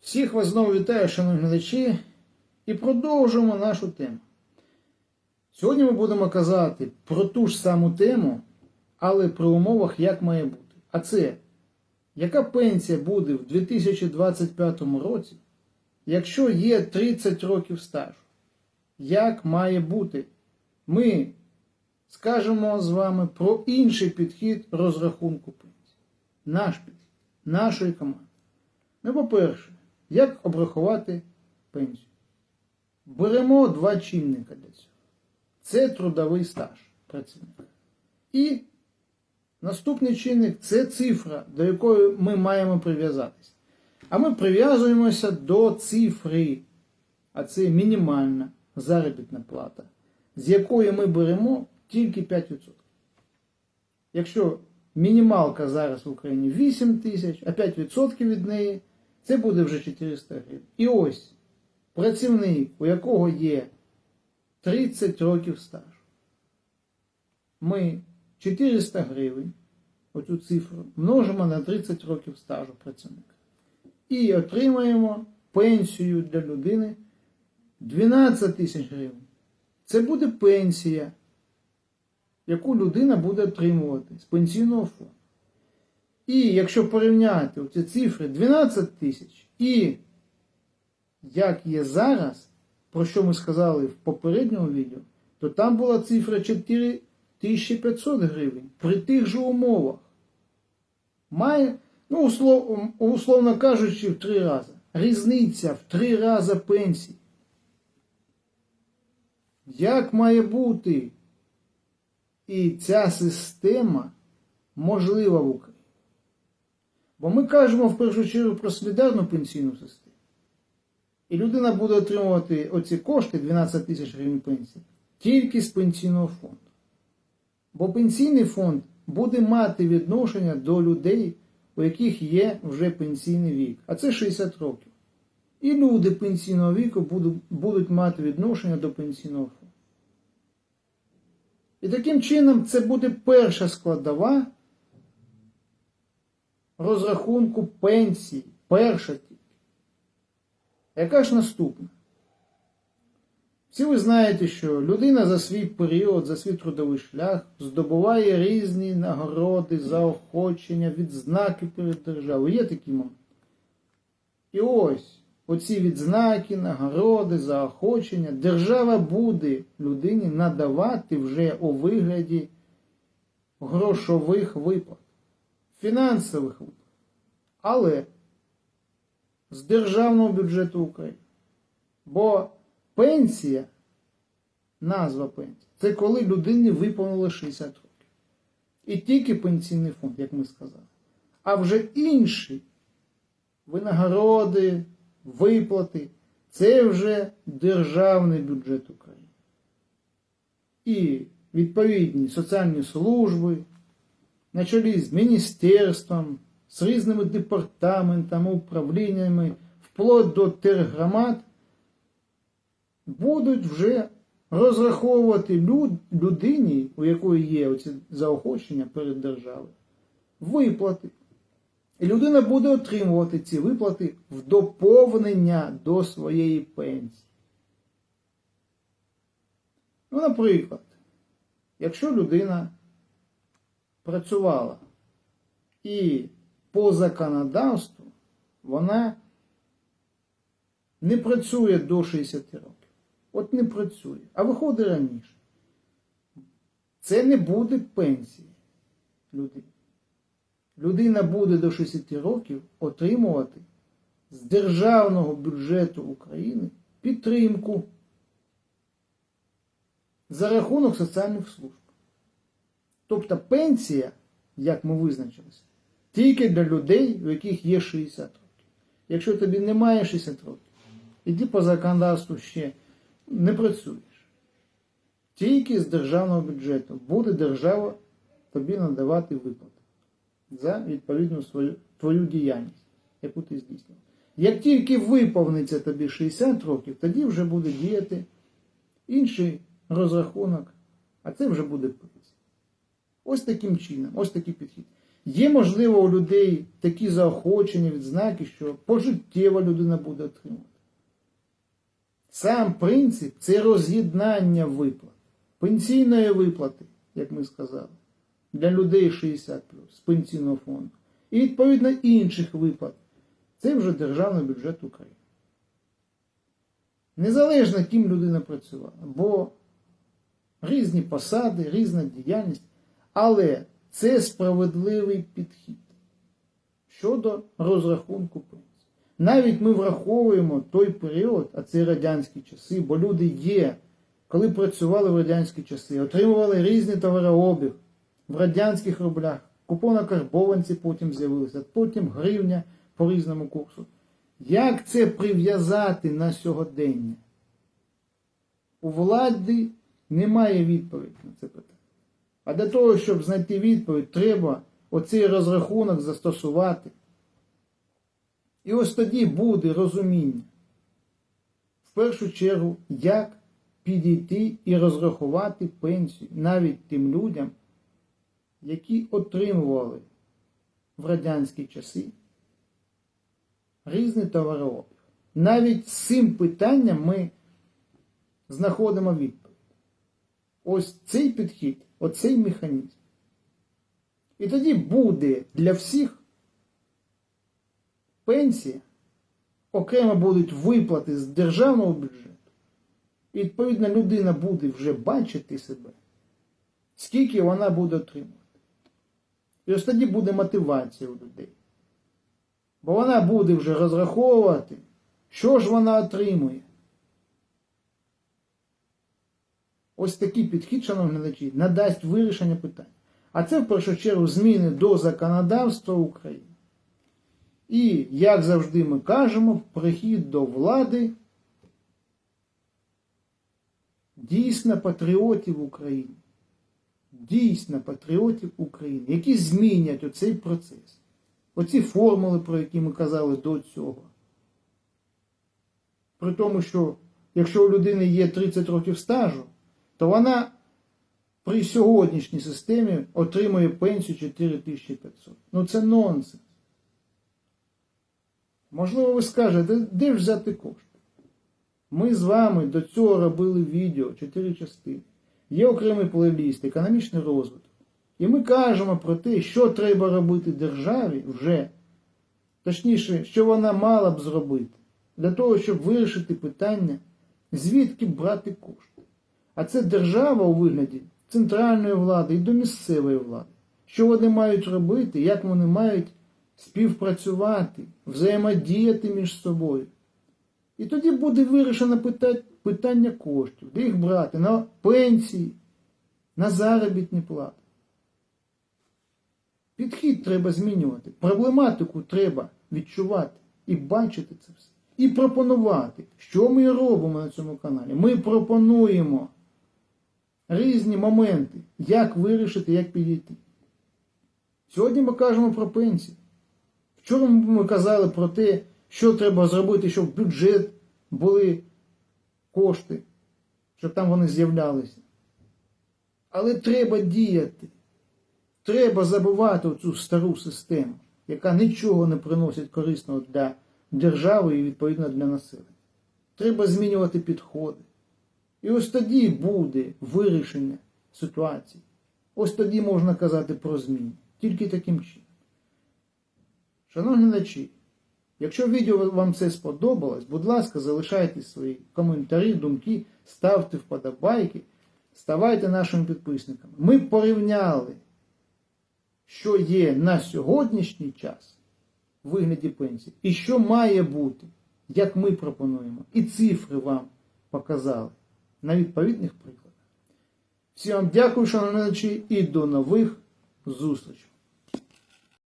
Всіх вас знову вітаю, шановні глядачі, і продовжуємо нашу тему. Сьогодні ми будемо казати про ту ж саму тему, але при умовах, як має бути. А це, яка пенсія буде в 2025 році, якщо є 30 років стажу? Як має бути? Ми скажемо з вами про інший підхід розрахунку пенсії. Наш підхід, нашої команди. Ну, по-перше, як обрахувати пенсію? Беремо два чинника для цього. Це трудовий стаж працівника. І наступний чинник це цифра, до якої ми маємо прив'язатися. А ми прив'язуємося до цифри, а це мінімальна заробітна плата, з якої ми беремо тільки 5%. Якщо мінімалка зараз в Україні 8 тисяч, а 5% від неї це буде вже 400 гривень. І ось працівник, у якого є 30 років стажу. Ми 400 гривень, оцю цифру, множимо на 30 років стажу працівника. І отримаємо пенсію для людини 12 тисяч гривень. Це буде пенсія, яку людина буде отримувати з пенсійного фонду. І якщо порівняти ці цифри 12 тисяч і як є зараз, про що ми сказали в попередньому відео, то там була цифра 4500 гривень при тих же умовах. Має, ну, услов, условно кажучи, в три рази. Різниця в три рази пенсії. Як має бути? І ця система можлива в Україні. Бо ми кажемо в першу чергу про солідарну пенсійну систему. І людина буде отримувати оці кошти 12 тисяч гривень пенсії тільки з пенсійного фонду. Бо пенсійний фонд буде мати відношення до людей, у яких є вже пенсійний вік, а це 60 років. І люди пенсійного віку будуть, мати відношення до пенсійного фонду. І таким чином це буде перша складова розрахунку пенсії. Перша тільки. Яка ж наступна? Всі ви знаєте, що людина за свій період, за свій трудовий шлях здобуває різні нагороди, заохочення, відзнаки перед державою. Є такі моменти. І ось оці відзнаки, нагороди, заохочення держава буде людині надавати вже у вигляді грошових виплат, фінансових виплат. Але з державного бюджету України. Бо пенсія, назва пенсії, це коли людині виповнило 60 років. І тільки пенсійний фонд, як ми сказали. А вже інші винагороди, виплати це вже державний бюджет України. І відповідні соціальні служби на чолі з міністерством, з різними департаментами, управліннями, вплоть до тергромад, будуть вже розраховувати люд, людині, у якої є оці заохочення перед державою, виплати. І людина буде отримувати ці виплати в доповнення до своєї пенсії. Ну, наприклад, якщо людина працювала і по законодавству вона не працює до 60 років. От не працює, а виходить раніше. Це не буде пенсії людини. Людина буде до 60 років отримувати з державного бюджету України підтримку за рахунок соціальних служб. Тобто пенсія, як ми визначилися, тільки для людей, у яких є 60 років. Якщо тобі немає 60 років, іди по законодавству ще не працюєш. Тільки з державного бюджету буде держава тобі надавати виплати за відповідну свою твою діяльність, яку ти здійснив. Як тільки виповниться тобі 60 років, тоді вже буде діяти інший розрахунок, а це вже буде. Ось таким чином, ось такий підхід. Є, можливо, у людей такі заохочення, відзнаки, що пожиттєво людина буде отримувати. Сам принцип це роз'єднання виплат, пенсійної виплати, як ми сказали, для людей 60 з пенсійного фонду. І відповідно інших виплат. Це вже державний бюджет України. Незалежно ким людина працювала, бо різні посади, різна діяльність, але це справедливий підхід щодо розрахунку пенсії. Навіть ми враховуємо той період, а це радянські часи, бо люди є, коли працювали в радянські часи, отримували різний товарообіг в радянських рублях, купонно-карбованці потім з'явилися, потім гривня по різному курсу. Як це прив'язати на сьогодення? У влади немає відповіді на це питання. А для того, щоб знайти відповідь, треба оцей розрахунок застосувати. І ось тоді буде розуміння, в першу чергу, як підійти і розрахувати пенсію навіть тим людям, які отримували в радянські часи різний товарообіг. Навіть з цим питанням ми знаходимо відповідь. Ось цей підхід, оцей механізм. І тоді буде для всіх пенсія, окремо будуть виплати з державного бюджету. І відповідно людина буде вже бачити себе, скільки вона буде отримувати. І ось тоді буде мотивація у людей. Бо вона буде вже розраховувати, що ж вона отримує. Ось такий підхід, шановні глядачі, надасть вирішення питань. А це в першу чергу зміни до законодавства України. І, як завжди ми кажемо, прихід до влади дійсно патріотів України. Дійсно патріотів України, які змінять оцей процес. Оці формули, про які ми казали до цього. При тому, що якщо у людини є 30 років стажу, то вона при сьогоднішній системі отримує пенсію 4500. Ну це нонсенс. Можливо, ви скажете, де ж взяти кошти? Ми з вами до цього робили відео, 4 частини. Є окремий плейліст, економічний розвиток. І ми кажемо про те, що треба робити державі вже, точніше, що вона мала б зробити, для того, щоб вирішити питання, звідки брати кошти. А це держава у вигляді центральної влади і до місцевої влади. Що вони мають робити, як вони мають співпрацювати, взаємодіяти між собою. І тоді буде вирішено питання коштів, де їх брати на пенсії, на заробітні плати. Підхід треба змінювати, проблематику треба відчувати і бачити це все. І пропонувати, що ми робимо на цьому каналі. Ми пропонуємо різні моменти, як вирішити, як підійти. Сьогодні ми кажемо про пенсії. Вчора ми казали про те, що треба зробити, щоб в бюджет були кошти, щоб там вони з'являлися. Але треба діяти. Треба забувати цю стару систему, яка нічого не приносить корисного для держави і відповідно для населення. Треба змінювати підходи. І ось тоді буде вирішення ситуації. Ось тоді можна казати про зміни. Тільки таким чином. Шановні глядачі, якщо відео вам це сподобалось, будь ласка, залишайте свої коментарі, думки, ставте вподобайки, ставайте нашими підписниками. Ми порівняли, що є на сьогоднішній час в вигляді пенсії, і що має бути, як ми пропонуємо. І цифри вам показали на відповідних прикладах. Всім вам дякую, шановні і до нових зустрічей.